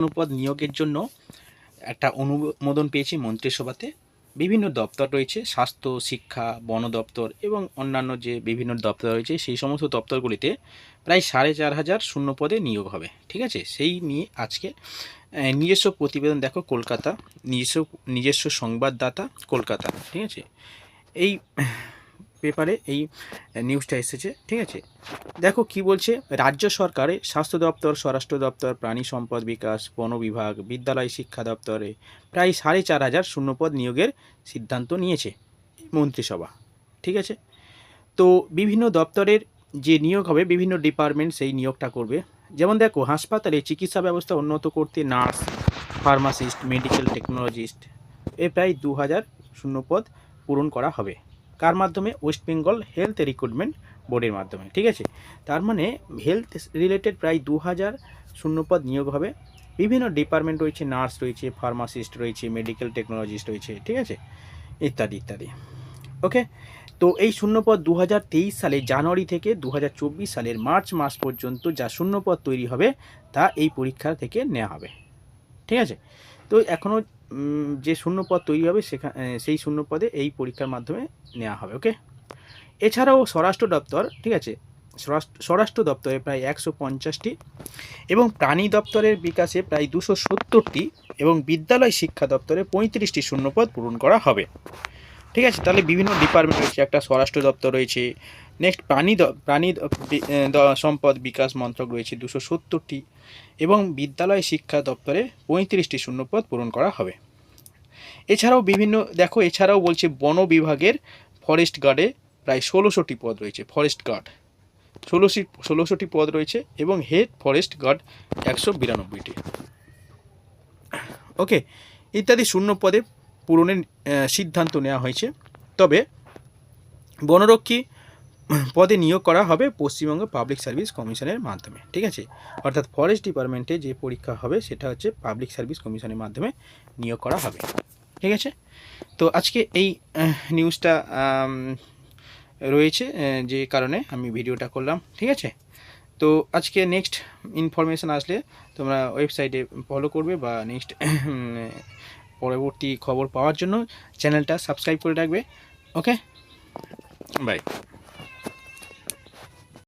অনুপদ নিয়োগের জন্য একটা অনুমোদন পেয়েছি মন্ত্রিসভাতে। বিভিন্ন দপ্তর রয়েছে, স্বাস্থ্য, শিক্ষা, বন দপ্তর এবং অন্যান্য যে বিভিন্ন দপ্তর রয়েছে, সেই সমস্ত দপ্তরগুলিতে প্রায় সাড়ে চার হাজার শূন্য পদে নিয়োগ হবে, ঠিক আছে? সেই নিয়ে আজকে নিজস্ব প্রতিবেদন, দেখো, কলকাতা, নিজস্ব নিজস্ব সংবাদদাতা, কলকাতা, ঠিক আছে? এই পেপারে এই নিউজটা এসেছে, ঠিক আছে? দেখো কি বলছে, রাজ্য সরকারে স্বাস্থ্য দপ্তর, স্বরাষ্ট্র দপ্তর, প্রাণী সম্পদ বিকাশ, বন বিভাগ, বিদ্যালয় শিক্ষা দপ্তরে প্রায় সাড়ে চার হাজার শূন্যপদ নিয়োগের সিদ্ধান্ত নিয়েছে মন্ত্রিসভা, ঠিক আছে? তো বিভিন্ন দপ্তরের যে নিয়োগ হবে, বিভিন্ন ডিপার্টমেন্ট সেই নিয়োগটা করবে। যেমন দেখো, হাসপাতালে চিকিৎসা ব্যবস্থা উন্নত করতে নার্স ফার্মাসিস্ট মেডিকেল টেকনোলজিস্ট এ প্রায় দু হাজার শূন্যপদ পূরণ করা হবে। কার মাধ্যমে? ওয়েস্ট বেঙ্গল হেলথ রিক্রুটমেন্ট বোর্ডের মাধ্যমে, ঠিক আছে? তার মানে হেলথ রিলেটেড প্রায় দু হাজার শূন্যপদ নিয়োগ হবে। বিভিন্ন ডিপার্টমেন্ট রয়েছে নার্স রয়েছে ফার্মাসিস্ট রয়েছে মেডিকেল টেকনোলজিস্ট রয়েছে, ঠিক আছে? ইত্যাদি ইত্যাদি। ওকে তো এই শূন্যপদ দু হাজার তেইশ সালে জানুয়ারি থেকে দু হাজার চব্বিশ সালের মার্চ মাস পর্যন্ত যা শূন্যপদ তৈরি হবে, তা এই পরীক্ষা থেকে নেওয়া হবে। ঠিক আছে? তো এখনও যে শূন্যপদ তৈরি হবে সেখানে সেই শূন্যপদে এই পরীক্ষার মাধ্যমে নেওয়া হবে ওকে এছাড়াও স্বরাষ্ট্র দপ্তর, ঠিক আছে? স্বরাষ্ট্র দপ্তরে প্রায় একশো পঞ্চাশটি এবং প্রাণী দপ্তরের বিকাশে প্রায় দুশো সত্তরটি এবং বিদ্যালয় শিক্ষা দপ্তরে পঁয়ত্রিশটি শূন্যপদ পূরণ করা হবে। ঠিক আছে, তাহলে বিভিন্ন ডিপার্টমেন্ট রয়েছে, একটা স্বরাষ্ট্র দপ্তর রয়েছে নেক্সট প্রাণী প্রাণী সম্পদ বিকাশ মন্ত্রক রয়েছে দুশো সত্তরটি এবং বিদ্যালয় শিক্ষা দপ্তরে পঁয়ত্রিশটি শূন্যপদ পূরণ করা হবে। এছাড়াও বিভিন্ন, দেখো, এছাড়াও বলছে বন বিভাগের ফরেস্ট গার্ডে প্রায় ষোলোশোটি পদ রয়েছে ফরেস্ট গার্ড ষোলোশি, ষোলোশোটি পদ রয়েছে এবং হেড ফরেস্ট গার্ড একশো বিরানব্বইটি। ওকে, ইত্যাদি শূন্য পদে পূরণের সিদ্ধান্ত নেওয়া হয়েছে। তবে বনরক্ষী পদে নিয়োগ করা হবে পশ্চিমবঙ্গ পাবলিক সার্ভিস কমিশনের মাধ্যমে, ঠিক আছে? অর্থাৎ ফরেস্ট ডিপার্টমেন্টে যে পরীক্ষা হবে, সেটা হচ্ছে পাবলিক সার্ভিস কমিশনের মাধ্যমে নিয়োগ করা হবে, ঠিক আছে? তো আজকে এই নিউজটা রয়েছে যে কারণে আমি ভিডিওটা করলাম, ঠিক আছে? তো আজকে নেক্সট ইনফরমেশান আসলে তোমরা ওয়েবসাইটে ফলো করবে বা নেক্সট পরবর্তী খবর পাওয়ার জন্য চ্যানেলটা সাবস্ক্রাইব করে রাখবে। Okay bye